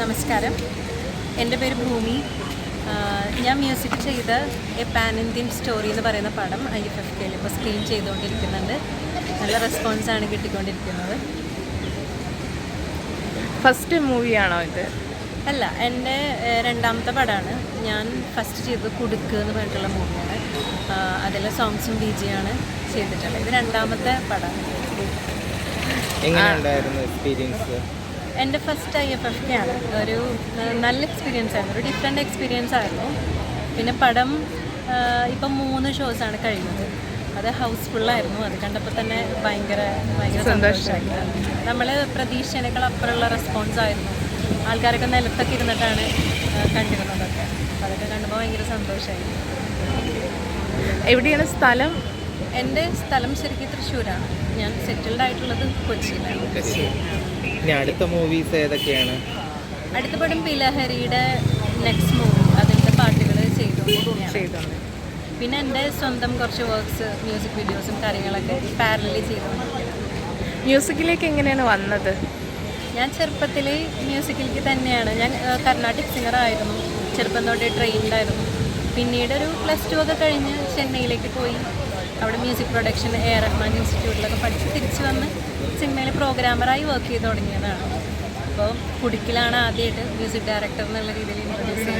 നമസ്കാരം. എന്റെ പേര് ഭൂമി. ഞാൻ മ്യൂസിക് ചെയ്ത എ പാൻ ഇന്ത്യൻ സ്റ്റോറി എന്ന് പറയുന്ന പടം ഐ എഫ് എഫ് കെയിൽ ഇപ്പോൾ സ്ക്രീൻ ചെയ്തുകൊണ്ടിരിക്കുന്നുണ്ട്. നല്ല റെസ്പോൺസാണ് കിട്ടിക്കൊണ്ടിരിക്കുന്നത്. ഫസ്റ്റ് മൂവിയാണോ ഇത്? അല്ല എന്റെ രണ്ടാമത്തെ പടമാണ്. ഞാൻ ഫസ്റ്റ് ചെയ്തത് കുടുക്ക് എന്ന് പറഞ്ഞിട്ടുള്ള മൂവിയാണ്. അതിലെ സോങ്സും ബി ആണ് ചെയ്തിട്ടുള്ളത്. ഇത് രണ്ടാമത്തെ പടമാണ്. എങ്ങനെയുണ്ടായിരുന്നു എക്സ്പീരിയൻസ് എന്റെ first I F F K ആണ്. ഒരു നല്ല എക്സ്പീരിയൻസ് ആയിരുന്നു. ഒരു ഡിഫറെന്റ് എക്സ്പീരിയൻസ് ആയിരുന്നു. പിന്നെ പടം ഇപ്പം മൂന്ന് ഷോസാണ് കഴിഞ്ഞത്. അത് ഹൗസ്ഫുള്ളായിരുന്നു അത് കണ്ടപ്പോൾ തന്നെ ഭയങ്കര ഭയങ്കര സന്തോഷമായിരുന്നു നമ്മൾ പ്രതീക്ഷേനേക്കാൾ അപ്പുറമുള്ള റെസ്പോൺസ് ആയിരുന്നു. ആൾക്കാരൊക്കെ നിലത്തൊക്കെ ഇരുന്നിട്ടാണ് കണ്ടിരുന്നതൊക്കെ അതൊക്കെ കണ്ടപ്പോൾ ഭയങ്കര സന്തോഷമായിരുന്നു എവിടെയാണ് സ്ഥലം? എന്റെ സ്ഥലം ശരിക്കും തൃശ്ശൂരാണ്. ഞാൻ സെറ്റിൽഡ് ആയിട്ടുള്ളത് കൊച്ചിയിലാണ്. ഇനി അടുത്ത മൂവീസ് ഏതൊക്കെയാണ്? അടുത്ത പടം പിലഹരിയുടെ നെക്സ്റ്റ് മൂവി അതിന്റെ പാട്ടുകൾ ചെയ്തു ചെയ്തോണ്ട് പിന്നെ എന്റെ സ്വന്തം കുറച്ച് വർക്ക്സ് മ്യൂസിക് വീഡിയോസും കാര്യങ്ങളൊക്കെ പാരലി ചെയ്തു മ്യൂസിക്കിലേക്ക് എങ്ങനെയാണ് വന്നത്? ഞാൻ ചെറുപ്പത്തിൽ മ്യൂസിക്കിലേക്ക് തന്നെയാണ്. ഞാൻ കർണാട്ടിക് സിംഗർ ആയിരുന്നു. ചെറുപ്പം തൊട്ടേ ട്രെയിൻഡായിരുന്നു പിന്നീട് ഒരു പ്ലസ് ടു ഒക്കെ കഴിഞ്ഞ് ചെന്നൈയിലേക്ക് പോയി. അവിടെ music production A R Rahman ഇൻസ്റ്റിറ്റ്യൂട്ടിലൊക്കെ പ്രോഗ്രാമറായി വർക്ക് ചെയ്ത് തുടങ്ങിയതാണ്. അപ്പോൾ കുടുക്കിലാണ് ആദ്യമായിട്ട് മ്യൂസിക് ഡയറക്ടർ എന്നുള്ള രീതിയിൽ ഇൻട്രൊഡ്യൂസ്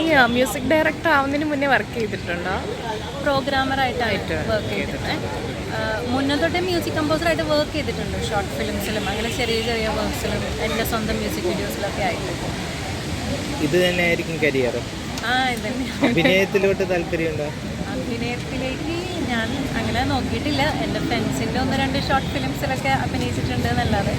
ഈ മ്യൂസിക് ഡയറക്ടർ ആവുന്നതിന് മുന്നേ വർക്ക് ചെയ്തിട്ടുണ്ടോ? പ്രോഗ്രാമറായിട്ടായിട്ട് വർക്ക് ചെയ്തിട്ടുണ്ട്. മുന്നേ തൊട്ടേ മ്യൂസിക് കമ്പോസറായിട്ട് വർക്ക് ചെയ്തിട്ടുണ്ട്. ഷോർട്ട് ഫിലിംസിലും അങ്ങനെ ചെറിയ ചെറിയ വർക്ക്സിലും എന്റെ സ്വന്തം മ്യൂസിക് വീഡിയോസിലൊക്കെ ആയിട്ട്. ഇത് തന്നെ ആയിരിക്കും കരിയർ ആ ഇതന്നെ അഭിനയത്തിലോട്ട് താല്പര്യമുണ്ടോ? അഭിനയത്തിലേക്ക് ഞാൻ അങ്ങനെ നോക്കിയിട്ടില്ല. എന്റെ ഫ്രണ്ട്സിന്റെ ഒന്ന് രണ്ട് ഷോർട്ട് ഫിലിംസിലൊക്കെ അഭിനയിച്ചിട്ടുണ്ട് എന്നല്ലാതെ.